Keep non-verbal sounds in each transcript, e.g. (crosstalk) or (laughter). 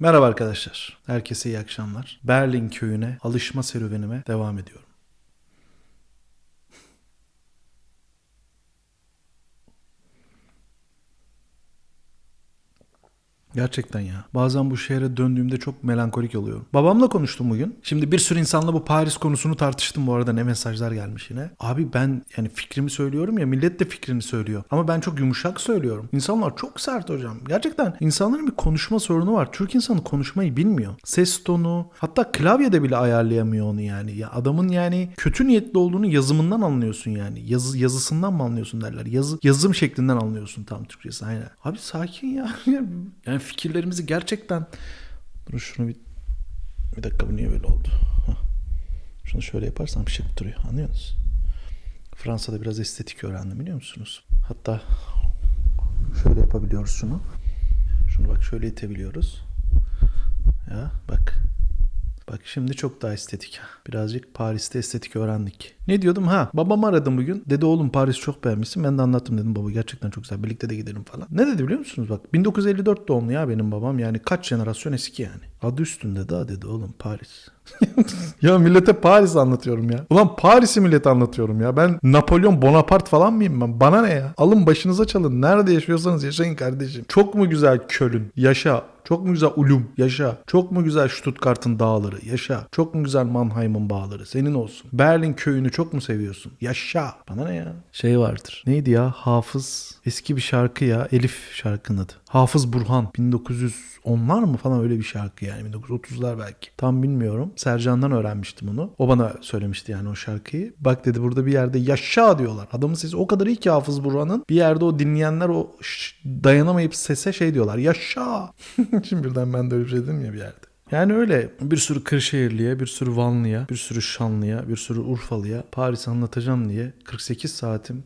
Merhaba arkadaşlar. Herkese iyi akşamlar. Berlin köyüne alışma serüvenime devam ediyorum. Gerçekten ya. Bazen bu şehre döndüğümde çok melankolik oluyorum. Babamla konuştum bugün. Şimdi bir sürü insanla bu Paris konusunu tartıştım bu arada ne mesajlar gelmiş yine. Abi ben yani fikrimi söylüyorum ya millet de fikrini söylüyor. Ama ben çok yumuşak söylüyorum. İnsanlar çok sert hocam. Gerçekten insanların bir konuşma sorunu var. Türk insanı konuşmayı bilmiyor. Ses tonu hatta klavyede bile ayarlayamıyor onu yani. Ya adamın yani kötü niyetli olduğunu yazımından anlıyorsun yani. Yazı, yazısından mı anlıyorsun derler. Yazı, yazım şeklinden anlıyorsun tam Türkçesi aynen. Abi sakin ya. (laughs) Yani fikirlerimizi gerçekten... Dur şunu bir... Bir dakika bu niye böyle oldu? Hah. Şunu şöyle yaparsam şık duruyor. Anlıyor musunuz? Fransa'da biraz estetik öğrendim biliyor musunuz? Hatta şöyle yapabiliyoruz şunu. Şunu bak şöyle itebiliyoruz. Ya bak. Bak şimdi çok daha estetik. Birazcık Paris'te estetik öğrendik. Ne diyordum? Ha babamı aradım bugün. Dedi oğlum Paris çok beğenmişsin. Ben de anlattım dedim baba gerçekten çok güzel. Birlikte de gidelim falan. Ne dedi biliyor musunuz? Bak 1954 doğumlu ya benim babam. Yani kaç jenerasyon eski yani. Adı üstünde daha dedi oğlum Paris. (laughs) ya millete Paris anlatıyorum ya. Ulan Paris'i millete anlatıyorum ya. Ben Napolyon Bonaparte falan mıyım ben? Bana ne ya? Alın başınıza çalın. Nerede yaşıyorsanız yaşayın kardeşim. Çok mu güzel Köln? Yaşa. Çok mu güzel Ulum? Yaşa. Çok mu güzel Stuttgart'ın dağları? Yaşa. Çok mu güzel Mannheim'ın bağları? Senin olsun. Berlin köyünü çok mu seviyorsun? Yaşa. Bana ne ya? Şey vardır. Neydi ya? Hafız. Eski bir şarkı ya. Elif şarkının adı. Hafız Burhan. 1910'lar mı falan öyle bir şarkı yani. 1930'lar belki. Tam bilmiyorum. Sercan'dan öğrenmiştim onu. O bana söylemişti yani o şarkıyı. Bak dedi burada bir yerde yaşa diyorlar. Adamın sesi o kadar iyi ki Hafız Burhan'ın. Bir yerde o dinleyenler o şş, dayanamayıp sese şey diyorlar. Yaşa. (laughs) Şimdi birden ben de öyle bir şey dedim ya bir yerde. Yani öyle bir sürü Kırşehirliye, bir sürü Vanlıya, bir sürü Şanlıya, bir sürü Urfalıya Paris'i anlatacağım diye 48 saatim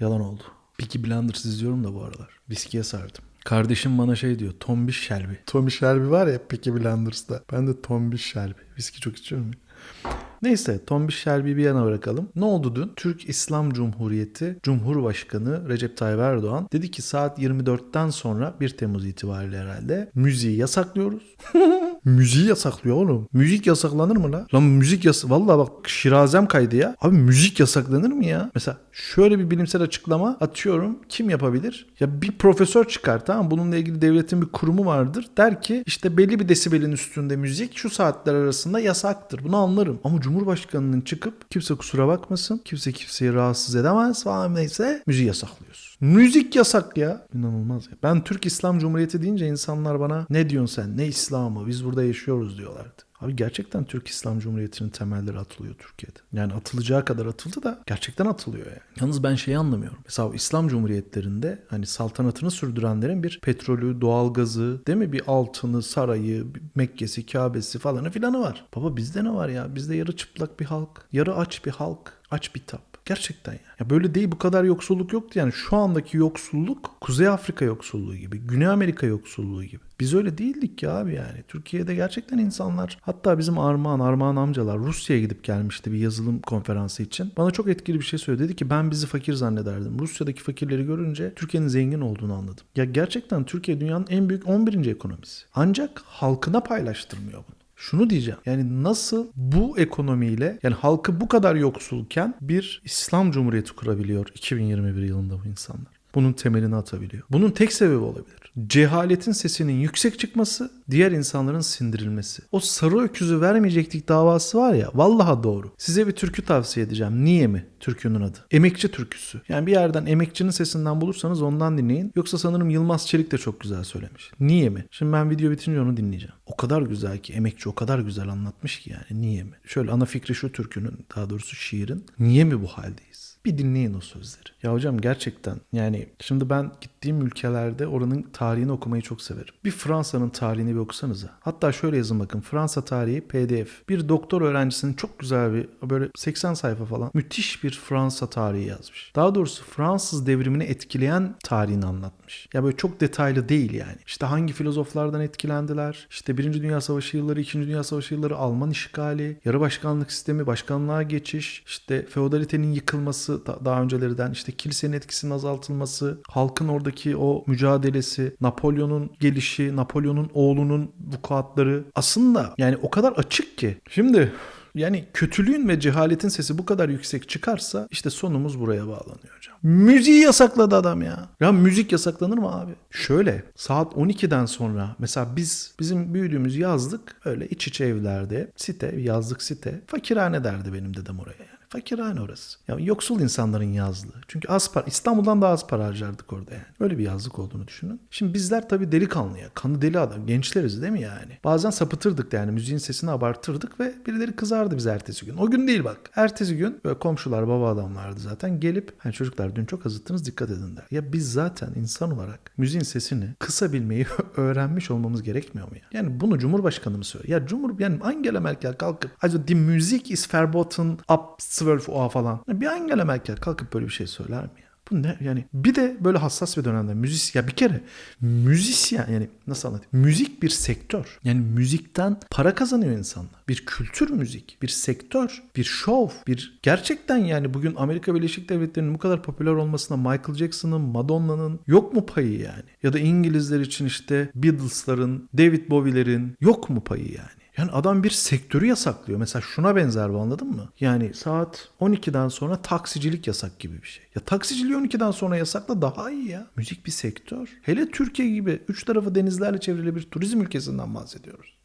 yalan oldu. Peaky Blinders izliyorum da bu aralar. Viskiye sardım. Kardeşim bana şey diyor. Tombiş Shelby. Tombiş Shelby var ya Peaky Blinders'da. Ben de Tombiş Shelby. Viski çok içiyorum ya. Neyse Tombiş Shelby'yi bir yana bırakalım. Ne oldu dün? Türk İslam Cumhuriyeti Cumhurbaşkanı Recep Tayyip Erdoğan dedi ki saat 24'ten sonra 1 Temmuz itibariyle herhalde müziği yasaklıyoruz. (laughs) müziği yasaklıyor oğlum. Müzik yasaklanır mı la? Lan müzik yas... Vallahi bak şirazem kaydı ya. Abi müzik yasaklanır mı ya? Mesela şöyle bir bilimsel açıklama atıyorum. Kim yapabilir? Ya bir profesör çıkar tamam? Bununla ilgili devletin bir kurumu vardır. Der ki işte belli bir desibelin üstünde müzik şu saatler arasında yasaktır. Bunu anlarım. Ama Cumhurbaşkanının çıkıp kimse kusura bakmasın. Kimse kimseyi rahatsız edemez falan neyse müziği yasaklıyoruz. Müzik yasak ya. İnanılmaz ya. Ben Türk İslam Cumhuriyeti deyince insanlar bana ne diyorsun sen? Ne İslam'ı? Biz burada yaşıyoruz diyorlardı. Abi gerçekten Türk İslam Cumhuriyeti'nin temelleri atılıyor Türkiye'de. Yani atılacağı kadar atıldı da gerçekten atılıyor yani. Yalnız ben şeyi anlamıyorum. Mesela İslam Cumhuriyetlerinde hani saltanatını sürdürenlerin bir petrolü, doğalgazı, değil mi? Bir altını, sarayı, Mekke'si, Kabe'si falanı filanı var. Baba bizde ne var ya? Bizde yarı çıplak bir halk, yarı aç bir halk, aç bir tap. Gerçekten ya. ya. Böyle değil bu kadar yoksulluk yoktu yani. Şu andaki yoksulluk Kuzey Afrika yoksulluğu gibi, Güney Amerika yoksulluğu gibi. Biz öyle değildik ya abi yani. Türkiye'de gerçekten insanlar hatta bizim Armağan, Armağan amcalar Rusya'ya gidip gelmişti bir yazılım konferansı için. Bana çok etkili bir şey söyledi. Dedi ki ben bizi fakir zannederdim. Rusya'daki fakirleri görünce Türkiye'nin zengin olduğunu anladım. Ya gerçekten Türkiye dünyanın en büyük 11. ekonomisi. Ancak halkına paylaştırmıyor bunu. Şunu diyeceğim. Yani nasıl bu ekonomiyle yani halkı bu kadar yoksulken bir İslam Cumhuriyeti kurabiliyor 2021 yılında bu insanlar? Bunun temelini atabiliyor. Bunun tek sebebi olabilir. Cehaletin sesinin yüksek çıkması, diğer insanların sindirilmesi. O sarı öküzü vermeyecektik davası var ya, vallaha doğru. Size bir türkü tavsiye edeceğim. Niye mi? Türkünün adı. Emekçi türküsü. Yani bir yerden emekçinin sesinden bulursanız ondan dinleyin. Yoksa sanırım Yılmaz Çelik de çok güzel söylemiş. Niye mi? Şimdi ben video bitince onu dinleyeceğim. Kadar güzel ki emekçi o kadar güzel anlatmış ki yani niye mi? Şöyle ana fikri şu türkünün daha doğrusu şiirin. Niye mi bu haldeyiz? Bir dinleyin o sözleri. Ya hocam gerçekten yani şimdi ben gittiğim ülkelerde oranın tarihini okumayı çok severim. Bir Fransa'nın tarihini bir okusanıza. Hatta şöyle yazın bakın Fransa tarihi PDF. Bir doktor öğrencisinin çok güzel bir böyle 80 sayfa falan müthiş bir Fransa tarihi yazmış. Daha doğrusu Fransız devrimini etkileyen tarihini anlatmış. Ya böyle çok detaylı değil yani. İşte hangi filozoflardan etkilendiler? İşte Birinci Dünya Savaşı yılları, İkinci Dünya Savaşı yılları Alman işgali, yarı başkanlık sistemi, başkanlığa geçiş, işte feodalitenin yıkılması, azaltılması da- daha öncelerden işte kilisenin etkisinin azaltılması, halkın oradaki o mücadelesi, Napolyon'un gelişi, Napolyon'un oğlunun vukuatları aslında yani o kadar açık ki. Şimdi yani kötülüğün ve cehaletin sesi bu kadar yüksek çıkarsa işte sonumuz buraya bağlanıyor hocam. Müziği yasakladı adam ya. Ya müzik yasaklanır mı abi? Şöyle saat 12'den sonra mesela biz bizim büyüdüğümüz yazlık öyle iç içe evlerde site yazlık site fakirhane derdi benim dedem oraya. Fakirhane orası. Ya yoksul insanların yazlığı. Çünkü az para, İstanbul'dan daha az para harcardık orada yani. Öyle bir yazlık olduğunu düşünün. Şimdi bizler tabii delikanlı ya. Kanı deli adam. Gençleriz değil mi yani? Bazen sapıtırdık da yani müziğin sesini abartırdık ve birileri kızardı bize ertesi gün. O gün değil bak. Ertesi gün böyle komşular baba adamlardı zaten gelip hani çocuklar dün çok azıttınız dikkat edin der. Ya biz zaten insan olarak müziğin sesini kısabilmeyi (laughs) öğrenmiş olmamız gerekmiyor mu ya? Yani bunu Cumhurbaşkanı mı söylüyor? Ya Cumhur yani Angela Merkel kalkıp also die Musik ist verboten ab 12 Uhr falan. Bir Angela Merkel kalkıp böyle bir şey söyler mi ya? Bu ne? Yani bir de böyle hassas bir dönemde müzis ya bir kere müzisyen yani nasıl anlatayım? Müzik bir sektör. Yani müzikten para kazanıyor insanlar. Bir kültür müzik bir sektör bir şov bir gerçekten yani bugün Amerika Birleşik Devletleri'nin bu kadar popüler olmasına Michael Jackson'ın Madonna'nın yok mu payı yani? Ya da İngilizler için işte Beatles'ların David Bowie'lerin yok mu payı yani yani adam bir sektörü yasaklıyor. Mesela şuna benzer bu anladın mı? Yani saat 12'den sonra taksicilik yasak gibi bir şey. Ya taksiciliği 12'den sonra yasakla daha iyi ya. Müzik bir sektör. Hele Türkiye gibi üç tarafı denizlerle çevrili bir turizm ülkesinden bahsediyoruz.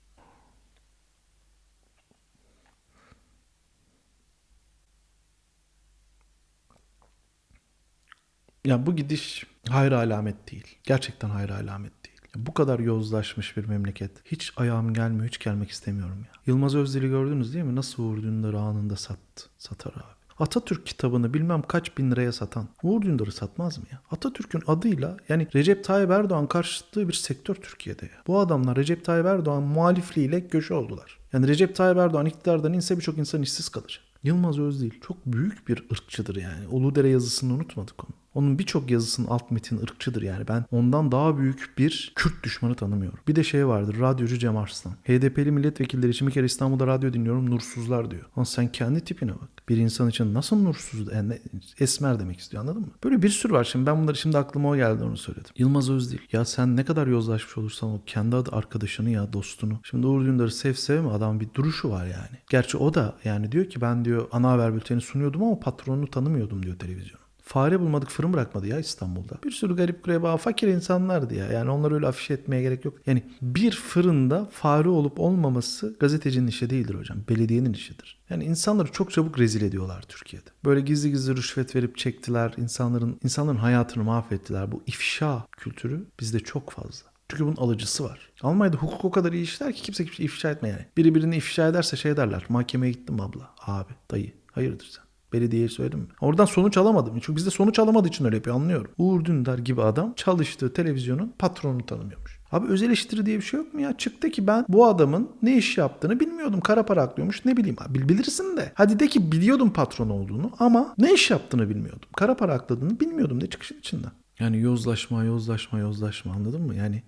Ya bu gidiş hayır alamet değil. Gerçekten hayır alamet değil. Bu kadar yozlaşmış bir memleket. Hiç ayağım gelmiyor, hiç gelmek istemiyorum ya. Yılmaz Özdil'i gördünüz değil mi? Nasıl Uğur Dündar'ı anında sattı. Satar abi. Atatürk kitabını bilmem kaç bin liraya satan Uğur Dündar'ı satmaz mı ya? Atatürk'ün adıyla yani Recep Tayyip Erdoğan karşıtlığı bir sektör Türkiye'de ya. Bu adamlar Recep Tayyip Erdoğan muhalifliğiyle köşe oldular. Yani Recep Tayyip Erdoğan iktidardan inse birçok insan işsiz kalacak. Yılmaz Özdil çok büyük bir ırkçıdır yani. Uludere yazısını unutmadık onu. Onun birçok yazısının alt metin ırkçıdır yani. Ben ondan daha büyük bir Kürt düşmanı tanımıyorum. Bir de şey vardır. Radyocu Cem Arslan. HDP'li milletvekilleri için bir kere İstanbul'da radyo dinliyorum. Nursuzlar diyor. Ama sen kendi tipine bak. Bir insan için nasıl nursuz? Yani esmer demek istiyor anladın mı? Böyle bir sürü var. Şimdi ben bunları şimdi aklıma o geldi onu söyledim. Yılmaz Özdil. Ya sen ne kadar yozlaşmış olursan o kendi adı arkadaşını ya dostunu. Şimdi Uğur Dündar'ı sev sevme adam bir duruşu var yani. Gerçi o da yani diyor ki ben diyor ana haber bülteni sunuyordum ama patronunu tanımıyordum diyor televizyona. Fare bulmadık fırın bırakmadı ya İstanbul'da. Bir sürü garip kureba fakir insanlardı ya. Yani onları öyle afişe etmeye gerek yok. Yani bir fırında fare olup olmaması gazetecinin işi değildir hocam. Belediyenin işidir. Yani insanları çok çabuk rezil ediyorlar Türkiye'de. Böyle gizli gizli rüşvet verip çektiler. İnsanların insanların hayatını mahvettiler. Bu ifşa kültürü bizde çok fazla. Çünkü bunun alıcısı var. Almanya'da hukuk o kadar iyi işler ki kimse kimse ifşa etme yani. Biri birini ifşa ederse şey derler. Mahkemeye gittim abla, abi, dayı. Hayırdır sen? Belediyeye söyledim? Oradan sonuç alamadım. Çünkü bizde sonuç alamadığı için öyle yapıyor anlıyorum. Uğur Dündar gibi adam çalıştığı televizyonun patronunu tanımıyormuş. Abi öz eleştiri diye bir şey yok mu ya? Çıktı ki ben bu adamın ne iş yaptığını bilmiyordum. Kara para aklıyormuş ne bileyim. Abi bilirsin de. Hadi de ki biliyordum patron olduğunu ama ne iş yaptığını bilmiyordum. Kara para akladığını bilmiyordum de çıkışın içinden. Yani yozlaşma, yozlaşma, yozlaşma anladın mı? Yani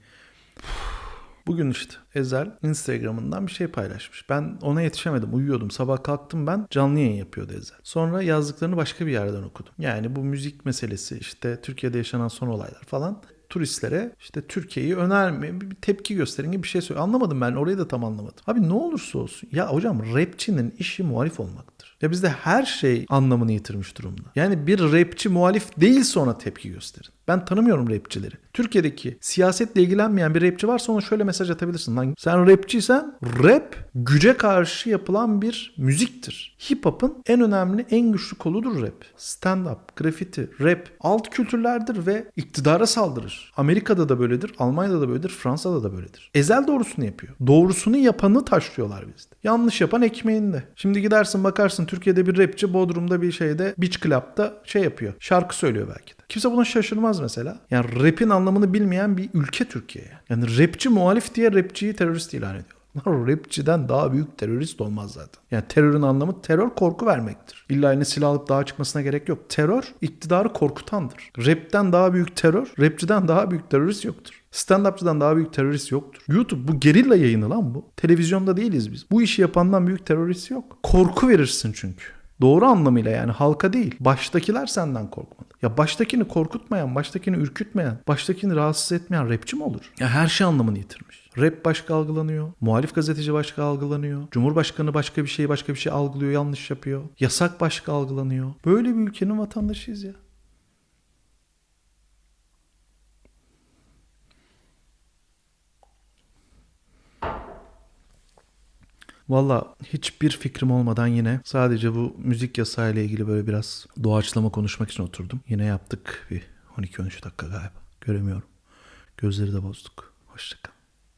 Bugün işte Ezel Instagram'ından bir şey paylaşmış. Ben ona yetişemedim. Uyuyordum. Sabah kalktım ben. Canlı yayın yapıyordu Ezel. Sonra yazdıklarını başka bir yerden okudum. Yani bu müzik meselesi işte Türkiye'de yaşanan son olaylar falan turistlere işte Türkiye'yi önerme bir tepki gösterin gibi bir şey söylüyor. Anlamadım ben orayı da tam anlamadım. Abi ne olursa olsun ya hocam rapçinin işi muhalif olmaktır. Ya bizde her şey anlamını yitirmiş durumda. Yani bir rapçi muhalif değilse ona tepki gösterin. Ben tanımıyorum rapçileri. Türkiye'deki siyasetle ilgilenmeyen bir rapçi varsa ona şöyle mesaj atabilirsin. Lan sen rapçiysen rap güce karşı yapılan bir müziktir. Hip hop'ın en önemli en güçlü koludur rap. Stand up, graffiti, rap alt kültürlerdir ve iktidara saldırır. Amerika'da da böyledir, Almanya'da da böyledir, Fransa'da da böyledir. Ezel doğrusunu yapıyor. Doğrusunu yapanı taşlıyorlar bizde. Yanlış yapan ekmeğinde. Şimdi gidersin bakarsın Türkiye'de bir rapçi Bodrum'da bir şeyde beach club'da şey yapıyor. Şarkı söylüyor belki de. Kimse buna şaşırmaz mesela. Yani rap'in anlamını bilmeyen bir ülke Türkiye. Yani rapçi muhalif diye rapçiyi terörist ilan ediyor. (laughs) Rapçiden daha büyük terörist olmaz zaten. Yani terörün anlamı terör korku vermektir. İlla yine silah alıp dağa çıkmasına gerek yok. Terör iktidarı korkutandır. Rap'ten daha büyük terör, rapçiden daha büyük terörist yoktur. Stand-upçıdan daha büyük terörist yoktur. YouTube bu gerilla yayını lan bu. Televizyonda değiliz biz. Bu işi yapandan büyük terörist yok. Korku verirsin çünkü. Doğru anlamıyla yani halka değil. Baştakiler senden korkmalı. Ya baştakini korkutmayan, baştakini ürkütmeyen, baştakini rahatsız etmeyen rapçi mi olur? Ya her şey anlamını yitirmiş. Rap başka algılanıyor. Muhalif gazeteci başka algılanıyor. Cumhurbaşkanı başka bir şey başka bir şey algılıyor, yanlış yapıyor. Yasak başka algılanıyor. Böyle bir ülkenin vatandaşıyız ya. Valla hiçbir fikrim olmadan yine sadece bu müzik yasağı ile ilgili böyle biraz doğaçlama konuşmak için oturdum. Yine yaptık bir 12-13 dakika galiba. Göremiyorum. Gözleri de bozduk. Hoşçakalın.